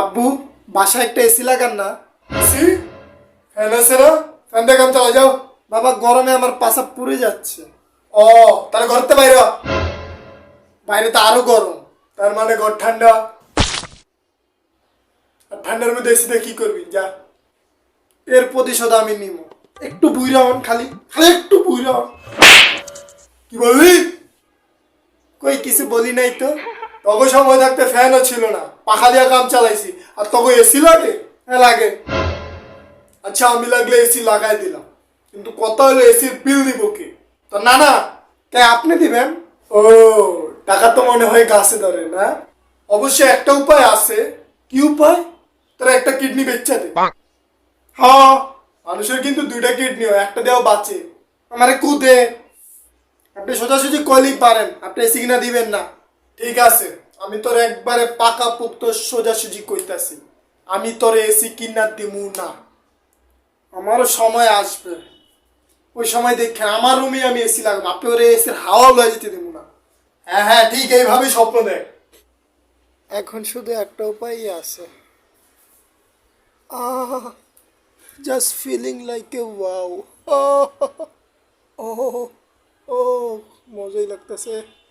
আব্বু, বাসায় একটা এসি লাগান না। ফ্যান দেখান চালা যাও। বাবা, গরমে আমার পাশা পুড়ে যাচ্ছে। ও, তাহলে ঘরতে বাইরে বাইরে তো আরও গরম। তার মানে ঘর ঠান্ডা। আর ঠান্ডার মধ্যে এসিতে কি করবি? যা। এর প্রতিশোধ আমি নিব। একটু বুইরা হন খালি। খালি একটু বুইরা কি বললি? কই, কিছু বলি নাই তো? তবে সময় থাকতে ফ্যানও ছিল না। পাখা দিয়া কাম চালাইছি। আর তবে এসি লাগে? হ্যাঁ লাগে। আচ্ছা আমি লাগলে এসি লাগাই দিলাম। কিন্তু কত হলো এসির বিল দিব কি? তো না না তাই আপনি দিবেন? ও টাকা তো মনে হয় গাছে ধরে না। অবশ্যই একটা উপায় আছে। কি উপায়? তোরা একটা কিডনি বেচা দে। হ্যাঁ মানুষের কিন্তু দুইটা কিডনি হয় একটা দেওয়া বাঁচে। আমারে কুদে আপনি সোজাসুজি কলিগ পারেন আপনি এসি কিনা দিবেন না। ঠিক আছে। আমি তোর একবারে পাকা পুক্ত সোজাসুজি কইতাছি। আমি তোর এসি কিনা দিমু না। আমারও সময় আসবে। ওই সময় দেখেন আমার রুমে আমি এসি লাগাবো। আপনি ওর এসির হাওয়া লয়ে যেতে দেবো না। হ্যাঁ হ্যাঁ ঠিক এইভাবেই স্বপ্ন দেখ। এখন শুধু একটা উপায়ই আছে। Just feeling like a wow ও ও মজাই লাগতেছে।